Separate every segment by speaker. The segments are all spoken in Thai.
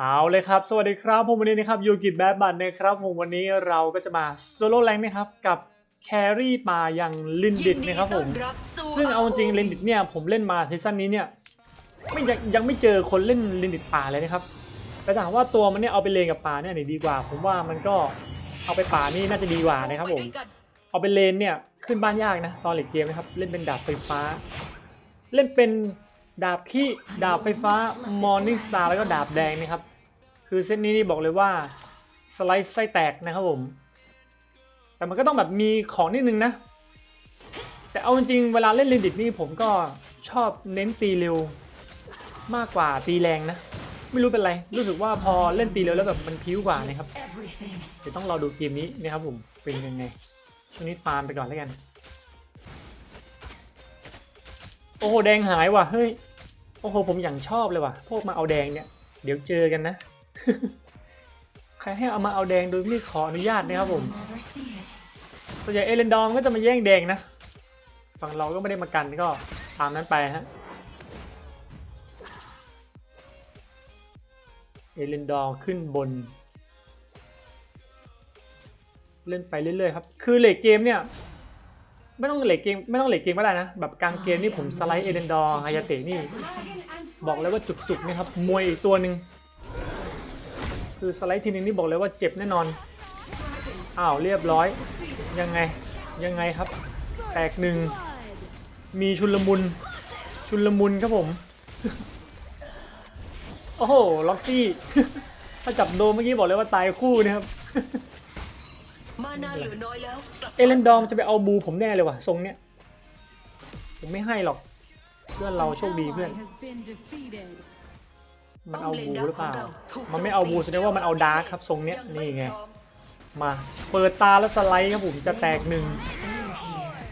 Speaker 1: เอาเลยครับ สวัสดีครับ ผมวันนี้นะครับยูกิแบดบัตนะครับ ผมวันนี้เราก็จะมาโซโล่แรงนะครับกับแครี่มาอย่างลินดิดนะครับผม ซึ่งเอาจริงลินดิดเนี่ยผมเล่นมาซีซั่นนี้เนี่ยไม่ยังยังไม่เจอคนเล่นลินดิดป่าเลยนะครับ แต่ถามว่าตัวมันเนี่ยเอาไปเลนกับป่าเนี่ยไหนดีกว่า ผมว่ามันก็เอาไปป่านี่น่าจะดีกว่านะครับผม เอาไปเลนเนี่ยขึ้นบ้านยากนะตอนเล็กเกมนะครับเล่นเป็นดาบไฟฟ้า เล่นเป็น ดาบขี้ดาบไฟฟ้า Morning Star แล้วก็ดาบแดงนะครับ คือเซตนี้นี่บอกเลยว่าสไลด์ไส้แตกนะครับผม แต่มันก็ต้องแบบมีของนิดนึงนะ แต่เอาจริงๆเวลาเล่นเลนดิตนี่ผมก็ชอบเน้นตีเร็วมากกว่าตีแรงนะ ไม่รู้เป็นไร รู้สึกว่าพอเล่นตีเร็วแล้วแบบมันพิ้วกว่านะครับเดี๋ยวต้องรอดูเกมนี้นะครับผมเป็นยังไงช่วงนี้ฟาร์มไปก่อนแล้วกัน โอ้โหแดงหายว่ะเฮ้ยโอ้โหผมอย่างชอบเลยว่ะ พวกมาเอาแดงเนี่ย เดี๋ยวเจอกันนะ ใครให้เอามาเอาแดงโดยไม่ขออนุญาตนะครับผมส่วนใหญ่เอเลนดองก็จะมาแย่งแดงนะฝั่งเราก็ไม่ได้มากันก็ตามนั้นไปฮะเอเลนดองขึ้นบน เล่นไปเรื่อยๆครับ คือเลกเกมเนี่ย ไม่ต้องเลกเกมไม่ต้องเลกเกมก็ได้นะ แบบกลางเกมนี่ผมสไลด์เอเลนดอร์ฮายาเตะนี่ บอกเลยว่าจุกๆนะครับ มวยอีกตัวหนึ่งคือสไลด์ทีนึงนี่บอกเลยว่าเจ็บแน่นอน อ้าวเรียบร้อย ยังไงยังไงครับ แตกหนึ่งมีชุนลมุน ชุนลมุนครับผม โอ้โห ล็อกซี่ ถ้าจับโดนเมื่อกี้บอกเลยว่าตายคู่นะครับ
Speaker 2: มานาเหลือน้อยแล้วกลับ
Speaker 1: เอเลนดอร์มนจะไปเอาบูผมแน่เลยว่ะทรงเนี้ยผมไม่ให้หรอกเพื่อนเราโชคดีเพื่อน มันเอาบูหรือเปล่า มันไม่เอาบูแสดงว่ามันเอาดาร์คครับทรงเนี้ยนี่ไง
Speaker 2: มา
Speaker 1: เปิดตาแล้วสไลด์ครับผมจะแตกหนึ่ง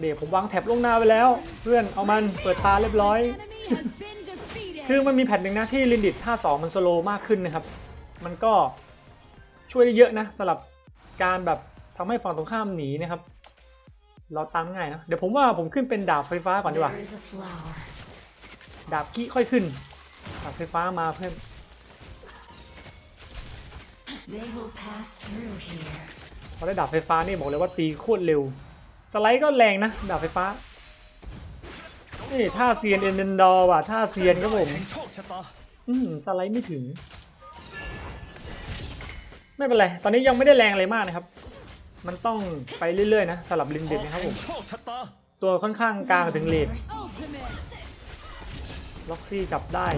Speaker 1: เดี๋ยวผมวางแท็บลวงหน้าไปแล้ว เพื่อนเอามันเปิดตาเรียบร้อย คือมันมีแพทหนึ่งนะที่ลินดิตท่าสองมันสโลว์มากขึ้นนะครับ มันก็ช่วยได้เยอะนะสำหรับการแบบ ทำให้ฝั่งตรงข้ามหนีนะครับ เราตามง่ายนะ เดี๋ยวผมว่าผมขึ้นเป็นดาบไฟฟ้าก่อนดีกว่า
Speaker 2: There is a flower
Speaker 1: ดาบขี้ค่อยขึ้น ดาบไฟฟ้ามาเพื่อน
Speaker 2: they will pass through here
Speaker 1: พอได้ดาบไฟฟ้านี่บอกเลยว่าตีโคตรเร็ว สไลด์ก็แรงนะ ดาบไฟฟ้า นี่ท่าเซียนเอ็นเดนดอร์ว่ะท่าเซียนครับผม
Speaker 3: โชคชะตา
Speaker 1: อืมสไลด์ไม่ถึง ไม่เป็นไร ตอนนี้ยังไม่ได้แรงอะไรมากนะครับ มันต้องไปเรื่อยๆนะสลับลินเด็ดนะครับผม
Speaker 3: โชคชะตา
Speaker 1: ตัวค่อนข้างกลางถึงเลด
Speaker 4: Ultimate.
Speaker 1: ล็อกซี่จับได้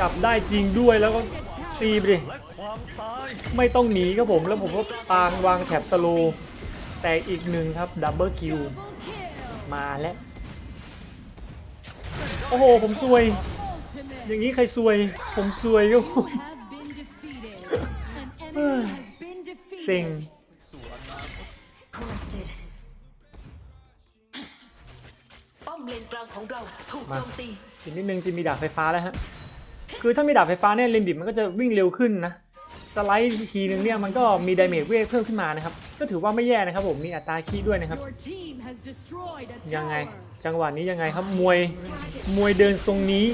Speaker 1: จับได้จริงด้วยแล้วก็ตีไปดิ
Speaker 3: และความตาย
Speaker 1: ไม่ต้องหนีครับผมแล้วผมก็ปางวางแถบสโลว์แต่อีกหนึ่งครับดับเบิลคิว
Speaker 4: Double kill.
Speaker 1: มาแล้ว โอ้โห ผมซวย
Speaker 4: Ultimate.
Speaker 1: อย่างนี้ใครซวย ผมซวยครับผม
Speaker 4: Have been defeated. An enemy has been
Speaker 1: เซ็ง
Speaker 2: ของเราถูกโจมตี
Speaker 1: อีกนิดนึงจะมีดาบไฟฟ้าแล้วฮะ คือถ้ามีดาบไฟฟ้าเนี่ยเลนดิบมันก็จะวิ่งเร็วขึ้นนะ สไลด์ทีนึงเนี่ยมันก็มีดาเมจเวทเพิ่มขึ้นมานะครับ ก็ถือว่าไม่แย่นะครับผม มีอัตราคีด้วยนะครับ
Speaker 4: Your team has destroyed a
Speaker 1: ยังไง
Speaker 4: tower.
Speaker 1: จังหวะนี้ยังไงครับ มวย มวยเดินทรงนี้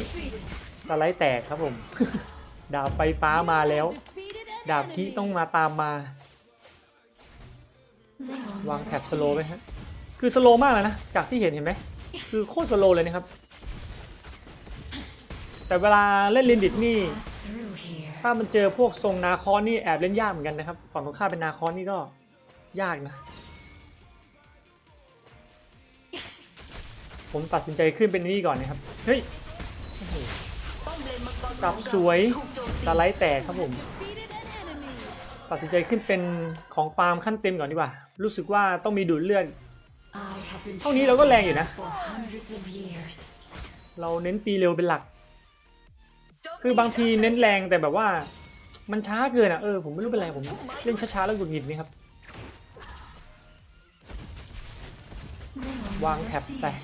Speaker 1: สไลด์แตกครับผม ดาบไฟฟ้ามาแล้ว
Speaker 4: Defeated an
Speaker 1: ดาบคี
Speaker 4: enemy.
Speaker 1: ต้องมาตามมา
Speaker 2: They will
Speaker 1: วาง
Speaker 2: never
Speaker 1: แท็บส
Speaker 2: see
Speaker 1: โลว์ไหม
Speaker 2: it.
Speaker 1: ฮะ คือสโลว์มากเลยนะ จากที่เห็นเห็นไหม คือโคตรสโลเลยนะครับ แต่เวลาเล่นลินดิตนี่ ถ้ามันเจอพวกทรงนาคอนนี่แอบเล่นยากเหมือนกันนะครับ ฝั่งตรงข้ามเป็นนาคอนนี่ก็ยากนะ ผมตัดสินใจขึ้นเป็นนี่ก่อนนะครับ เฮ้ย
Speaker 2: ป้อมเลนมังกร
Speaker 1: จับสวยสไลด์แตกครับผม ตัดสินใจขึ้นเป็นของฟาร์มขั้นเต็มก่อนดีกว่า รู้สึกว่าต้องมีดูดเลือด เท่านี้เราก็แรงอยู่นะ
Speaker 2: for hundreds of years
Speaker 1: เราเน้นตีเร็วเป็นหลัก
Speaker 2: โจมตี
Speaker 1: คือบางทีเน้นแรงแต่แบบว่า มันช้าเกินอะเออผมไม่รู้เป็นไรผมเล่นช้าๆแล้วหงุดหงิดนี่ครับ
Speaker 2: They will
Speaker 1: วาง
Speaker 2: never
Speaker 1: แท็บ
Speaker 2: see
Speaker 1: ไป
Speaker 2: it.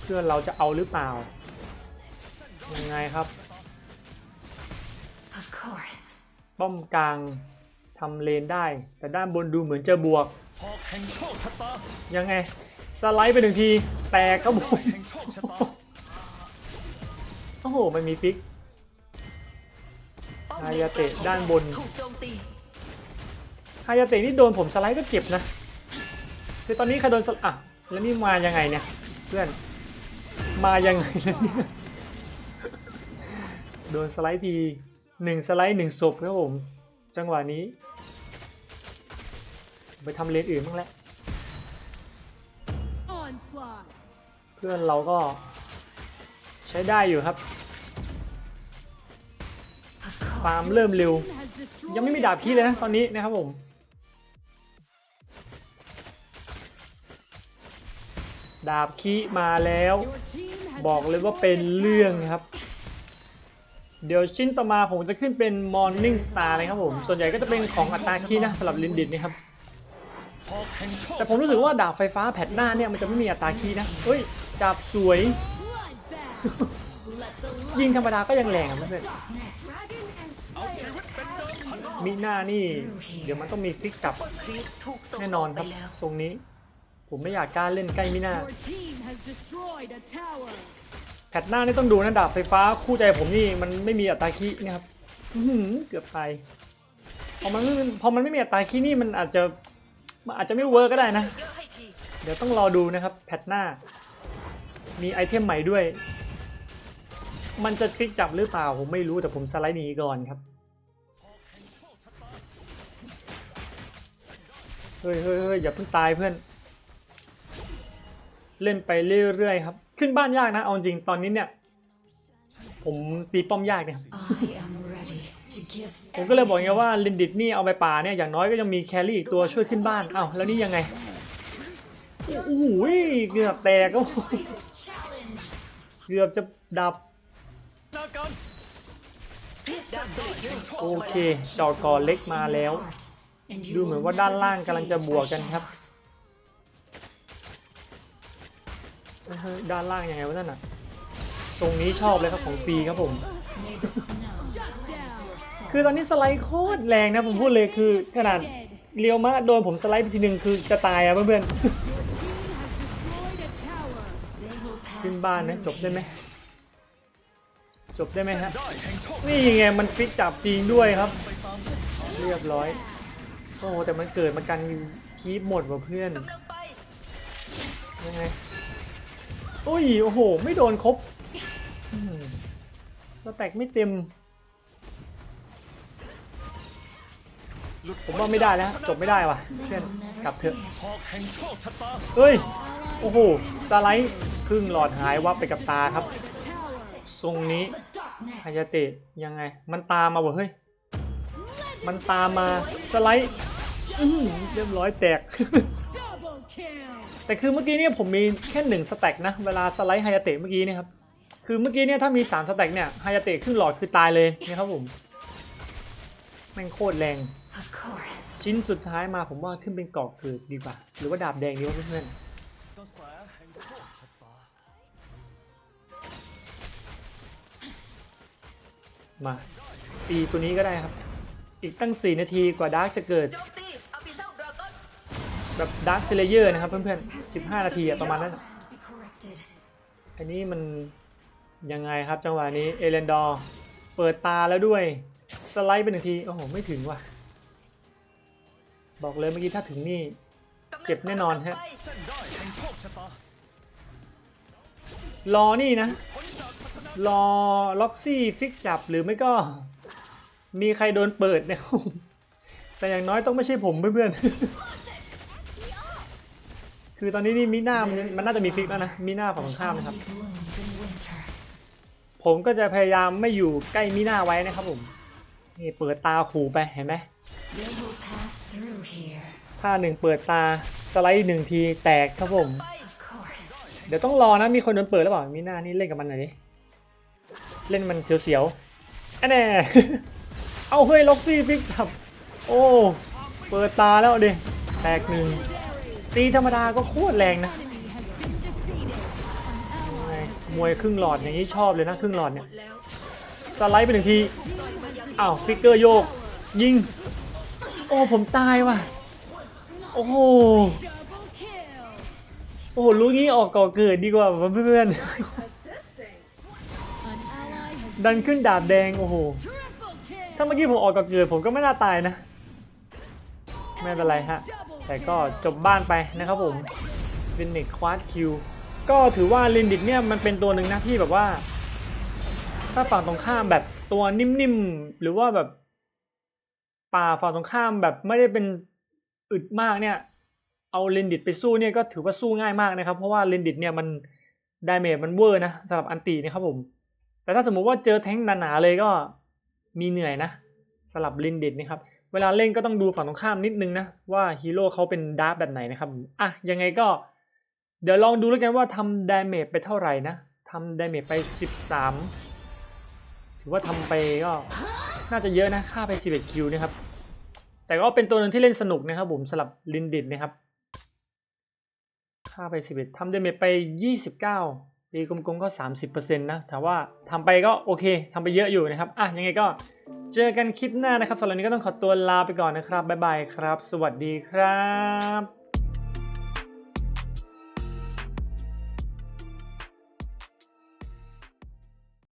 Speaker 1: เพื่อนเราจะเอาหรือเปล่า ยังไงครับ
Speaker 2: Of course
Speaker 1: ป้อมกลางทำเลนได้ แต่ด้านบนดูเหมือนจะบวก
Speaker 3: หอกแห่งโชคชะตา
Speaker 1: ยังไง สไลด์ไปหนึ่งที แตกครับผม
Speaker 3: แห่งโชคชะตา
Speaker 1: โอ้โห มันมีฟิก
Speaker 2: ป้อป้อม
Speaker 1: ฮายาเตะด้านบน
Speaker 2: ถูกโจมตี
Speaker 1: ฮายาเตะนี่โดนผมสไลด์ก็เจ็บนะคือตอนนี้ใครโดนสไลด์อะ แล้วนี่มายังไงเนี่ย เพื่อน มายังไงแล้วเนี่ยโดนสไลด์ทีหนึ่งสไลด์หนึ่งศพครับผม จังหวะนี้ ไปทำเลนอื่นบ้างแล้ว
Speaker 4: Onslaught.
Speaker 1: เพื่อนเราก็ใช้ได้อยู่ครับ ฟาร์มเริ่มเร็ว
Speaker 4: Team has destroyed
Speaker 1: ยังไม่มีดาบคีเลยนะตอนนี้นะครับผม ดาบคีมาแล้ว
Speaker 4: Your team has
Speaker 1: บอกเลยว่าเป็น
Speaker 4: destroyed a
Speaker 1: เรื่อง
Speaker 4: tower.
Speaker 1: ครับ เดี๋ยวชิ้นต่อมาผมจะขึ้นเป็น Morning Star เลยครับผม ส่วนใหญ่ก็จะเป็นของอัตราคีนะสำหรับลินดิตนะครับ
Speaker 3: หอก แต่
Speaker 1: ผมรู้สึกว่าดาบไฟฟ้าแพทหน้าเนี่ยมันจะไม่มีอัตราคีนะเฮ้ยจับสวย ยิงธรรมดาก็ยังแรงอะเพื่อน
Speaker 3: เอาชี
Speaker 1: หน้านี่ เดี๋ยวมันต้องมีฟิกกลับแน่นอนครับทรงนี้ ผมไม่อยากกล้าเล่นใกล้มิหน้าแพทหน้านี่ต้องดูนะดาบไฟฟ้าคู่ใจผมนี่มันไม่มีอัตราคีนะครับเกือบตายพอมันไม่พอมันไม่มีอัตราคีนี่มันอาจจะ มันอาจจะไม่เวิร์กก็ได้นะ เดี๋ยวต้องรอดูนะครับ แพทหน้า มีไอเทมใหม่ด้วย มันจะฟิกจับหรือเปล่า ผมไม่รู้แต่ผมสไลด์หนีก่อนครับ เฮ้ยเฮ้ยเฮ้ยอย่าเพิ่งตายเพื่อน เล่นไปเรื่อยๆครับ ขึ้นบ้านยากนะ เอาจริงตอนนี้เนี่ย ผมตีป้อมยากเนี่ย ผมก็เลยบอกไงว่าลินดิตนี่เอาไปป่าเนี่ยอย่างน้อยก็ยังมีแครี่อีกตัวช่วยขึ้นบ้านอ้าวแล้วนี่ยังไงโอ้โหเกือบแตกก็เกือบจะดับโอเคจอกอเล็กมาแล้ว ดูเหมือนว่าด้านล่างกำลังจะบวกกันครับเฮ้ยด้านล่างยังไงวะนั่นน่ะทรงนี้ชอบเลยครับของฟรีครับผม คือตอนนี้สไลด์โคตรแรงนะผมพูดเลยคือขนาดเลียวมะโดนผมสไลด์ไปทีหนึ่งคือจะตายอะเพื่อนๆขึ้นบ้านนะจบได้ไหมจบได้ไหมฮะนี่ไงมันฟิกจับจริงด้วยครับ เรียบร้อยโอ้โหแต่มันเกิดมากันคีบหมดว่ะเพื่อนยังไงอุ้ยโอ้โห ไม่โดนครบสแต็กไม่เต็ม ผมว่าไม่ได้แล้วจบไม่ได้ว่ะเพื่อนกลับเถอะ
Speaker 3: หอกแห่งโชคชะตา
Speaker 1: เฮ้ยโอ้โหสไลด์ครึ่งหลอดหายวับไปกับตาครับ ทรงนี้ฮายาเตะยังไง มันตามมาบ่เฮ้ยมันตามมาสไลด์อื้อหือเรียบร้อยแตก แต่คือเมื่อกี้เนี่ยผมมีแค่หนึ่งสแต็กนะ เวลาสไลด์ฮายาเตะเมื่อกี้เนี่ยครับ คือเมื่อกี้เนี่ยถ้ามี3สแต็กเนี่ยฮายาเตะครึ่งหลอดคือตายเลยนะครับผม แม่งโคตรแรง ชิ้นสุดท้ายมาผมว่าขึ้นเป็นกรอกเกิดดีกว่า หรือว่าดาบแดงดีกว่าเพื่อน
Speaker 3: กระแสแห่งโชคชะตา
Speaker 1: ๆมาตีตัวนี้ก็ได้ครับ อีกตั้ง 4 นาทีกว่าดาร์กจะเกิด
Speaker 2: โจมตีอาบิเซลดราก้อน
Speaker 1: แบบดาร์ s เซเลเยอร์นะครับเพื่อนๆ 15 นาทีอะประมาณนั้นอะ
Speaker 2: be corrected
Speaker 1: อันนี้มันยังไงครับจังหวะนี้เอเลนดอร์ เปิดตาแล้วด้วย สไลด์ไปหนึ่งที โอ้โห ไม่ถึงว่ะ บอกเลยเมื่อกี้ถ้าถึงนี่ เจ็บแน่นอนฮะ
Speaker 3: เส้นได้แห่งโชคชะตาร
Speaker 1: อนี่นะ
Speaker 3: พ้นจากพัฒนาร
Speaker 1: อล็อกซี่ฟิกจับหรือไม่ก็ มีใครโดนเปิดเนี่ยแต่อย่างน้อยต้องไม่ใช่ผมเพื่อนๆ คือตอนนี้นี่มีหน้ามันมันน่าจะมีฟิกแล้วนะ มีหน้าฝั่งตรงข้ามนะครับ
Speaker 2: blooms in winter
Speaker 1: ผมก็จะพยายามไม่อยู่ใกล้มีหน้าไว้นะครับผม นี่เปิดตาขู่ไปเห็นไหม
Speaker 2: they will pass through here
Speaker 1: ถ้าหนึ่งเปิดตาสไลด์หนึ่งทีแตกครับผม เดี๋ยวต้องรอนะมีคนโดนเปิดหรือเปล่ามีหน้านี่เล่นกับมันหน่อยดิเล่นมันเสียวๆอันแน่เอาเฮ้ยล็อกซี่ฟิกจับโอ้เปิดตาแล้วดิแตกหนึ่งตีธรรมดาก็โคตรแรงนะ
Speaker 4: Enemy has been defeated. An
Speaker 1: ไงมวยครึ่งหลอดอย่างนี้ชอบเลยนะครึ่งหลอดเนี่ยสไลด์ไปหนึ่งทีอ้าวฟิกเกอร์โยกยิง โอ้ผมตายว่ะ โอ้โห โอ้โหรู้งี้ออกก่อเกิดดีกว่าเพื่อนๆดันขึ้นดาบแดง โอ้โห ถ้าเมื่อกี้ผมออกกับเกิดผมก็ไม่น่าตายนะ ไม่เป็นไรฮะ แต่ก็จบบ้านไปนะครับผมฟินิกควาดคิว ก็ถือว่าลินดิกเนี่ยมันเป็นตัวหนึ่งนะที่แบบว่า ถ้าฝั่งตรงข้ามแบบตัวนิ่มๆ หรือว่าแบบ ป่าฝั่งตรงข้ามแบบไม่ได้เป็นอึดมากเนี่ย เอาเลนดิตไปสู้เนี่ยก็ถือว่าสู้ง่ายมากนะครับ เพราะว่าเลนดิตเนี่ยมันดาเมจมันเวอร์นะสำหรับอันตีนะครับผม แต่ถ้าสมมุติว่าเจอแท้งหนาๆเลยก็มีเหนื่อยนะสำหรับเลนดิตนะครับเวลาเล่นก็ต้องดูฝั่งตรงข้ามนิดนึงนะว่าฮีโร่เขาเป็นดาร์ฟแบบไหนนะครับอะยังไงก็เดี๋ยวลองดูแล้วกันว่าทำดาเมจไปเท่าไหร่นะทำดาเมจไป 13 ถือว่าทำไปก็น่าจะเยอะนะ ค่าไป 11 คิวนะครับ แต่ก็เป็นตัวหนึ่งที่เล่นสนุกนะครับผมสลับลินดิตนะครับค่าไป 11ทำเดเมจไป 29ตีกลมๆก็ 30%นะแต่ว่าทำไปก็โอเคทำไปเยอะอยู่นะครับอะยังไงก็เจอกันคลิปหน้านะครับสำหรับนนี้ก็ต้องขอตัวลาไปก่อนนะครับบ๊ายบายครับ สวัสดีครับ